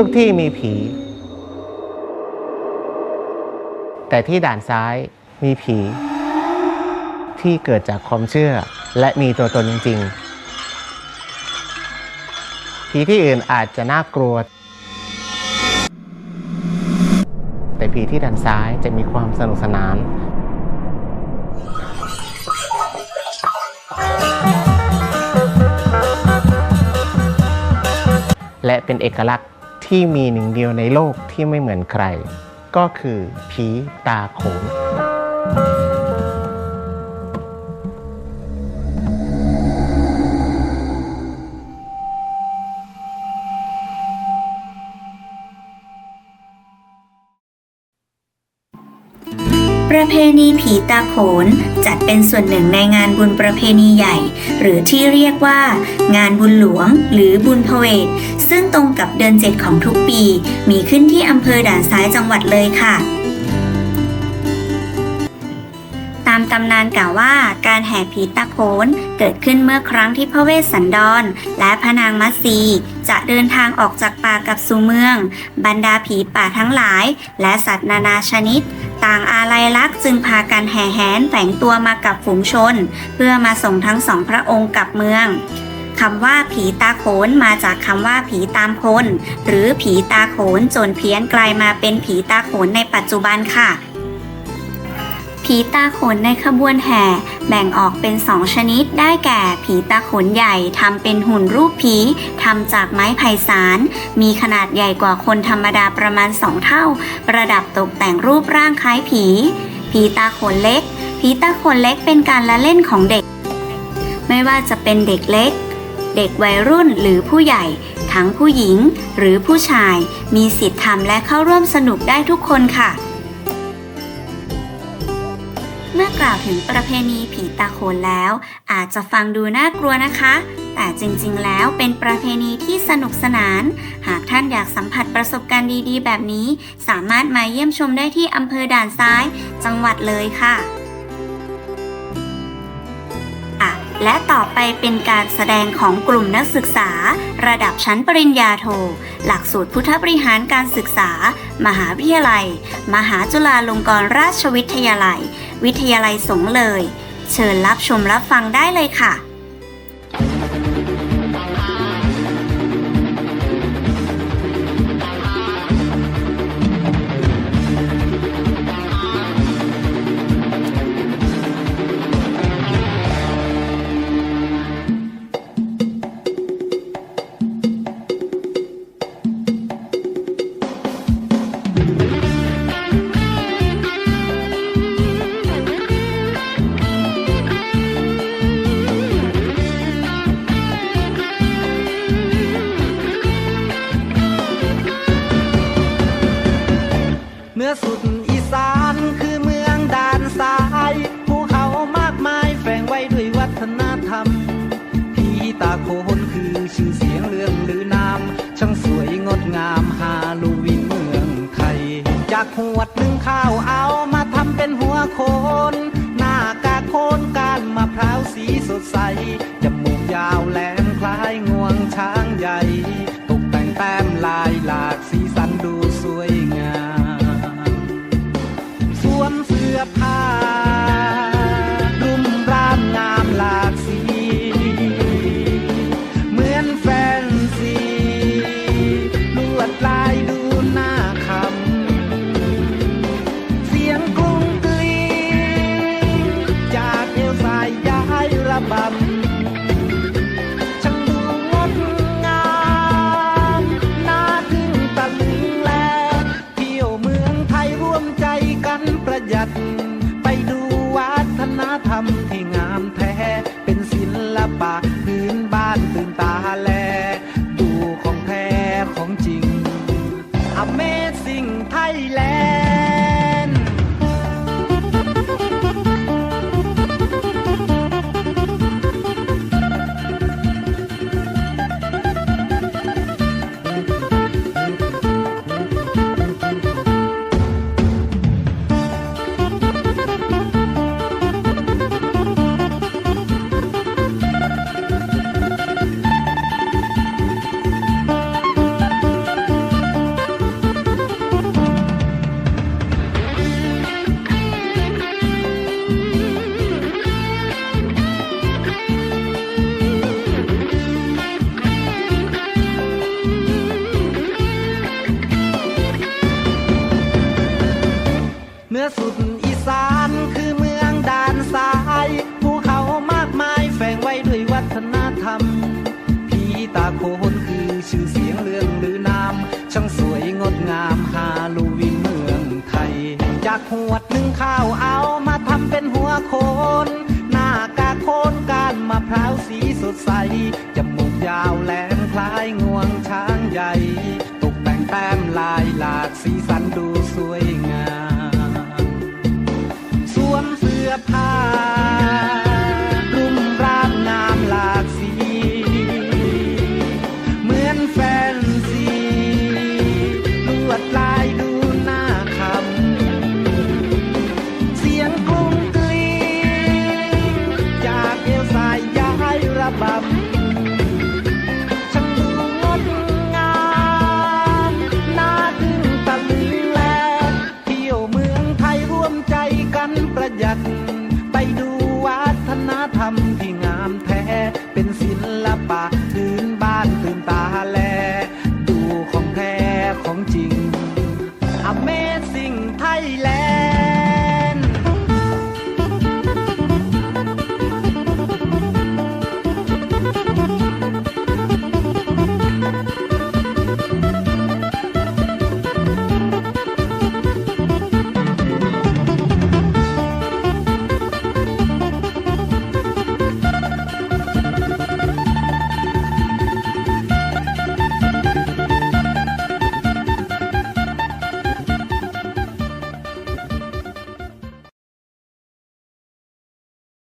ทุกๆที่มีผี แต่ที่ด่านซ้ายมีผี ที่เกิดจากความเชื่อและมีตัวตนจริง ๆ ผีที่อื่นอาจจะน่ากลัว แต่ผีที่ด่านซ้ายจะมีความสนุกสนานและเป็นเอกลักษณ์ ที่มีหนึ่งเดียวในโลกที่ไม่เหมือนใคร ก็คือผีตาโขน ประเพณีผีตาโขนจัดเป็นส่วนหนึ่งในงานบุญประเพณีใหญ่ หรือที่เรียกว่า งานบุญหลวง หรือบุญพเวทซึ่งตรงกับเดือนเจ็ดของทุกปี มีขึ้นที่อำเภอด่านซ้ายจังหวัดเลยค่ะตามตำนานกล่าวว่าการแห่ผีตาโขนเกิดขึ้นเมื่อครั้งที่พระเวสสันดร และพระนางมัตสี จะเดินทางออกจากป่ากับสู่เมือง บรรดาผีป่าทั้งหลาย และสัตว์นานาชนิด ต่างอาลัยลักษ์จึงพากันแห่แหนแฝงตัวมากับฝูงชน เพื่อมาส่งทั้งสองพระองค์กลับเมืองคำว่าผีตาโขนมาจากคำว่าผีตามคน หรือผีตาโขนจนเพี้ยนกลายมาเป็นผีตาโขนในปัจจุบันค่ะ ผีตาขนในขบวนแห่ แบ่งออกเป็นสองชนิดได้แก่ผีตาขนใหญ่ทำเป็นหุ่นรูปผีทำจากไม้ไผ่สาร มีขนาดใหญ่กว่าคนธรรมดาประมาณสองเท่า ประดับตกแต่งรูปร่างคล้ายผี ผีตาขนเล็ก ผีตาขนเล็กเป็นการละเล่นของเด็ก ไม่ว่าจะเป็นเด็กเล็ก เด็กวัยรุ่นหรือผู้ใหญ่ทั้งผู้หญิงหรือผู้ชาย มีสิทธิ์ทำและเข้าร่วมสนุกได้ทุกคนค่ะ มื่อกล่าวถึงประเพณีผีตาโขนแล้ว อาจจะฟังดูน่ากลัวนะคะ แต่จริงๆ แล้วเป็นประเพณีที่สนุกสนาน หากท่านอยากสัมผัสประสบการณ์ดีๆ แบบนี้ สามารถมาเยี่ยมชมได้ที่อำเภอด่านซ้าย จังหวัดเลยค่ะ และต่อไปเป็นการแสดงของกลุ่มนักศึกษา ระดับชั้นปริญญาโท หลักสูตรพุทธบริหารการศึกษา มหาวิทยาลัย มหาจุฬาลงกรณราชวิทยาลัย วิทยาลัยสงเลย เชิญรับชมรับฟังได้เลยค่ะ จากหวดหนึ่งข้าวเอามาทำเป็นหัวโคนหน้ากาโคนการมะพร้าวสีสดใสจมูกยาวแหลมคล้ายงวงช้างใหญ่ ตกแต่งแต้มลายหลากสีากหวดหนึ่งข้าวเอามาทำเป็นหัวโคนหน้ากากโคนการมะพร้าวสีสดใสจมูกยาวแหลมคล้ายงวงช้างใหญ่ ตกแต่งแต้มลายหลากสีสันดู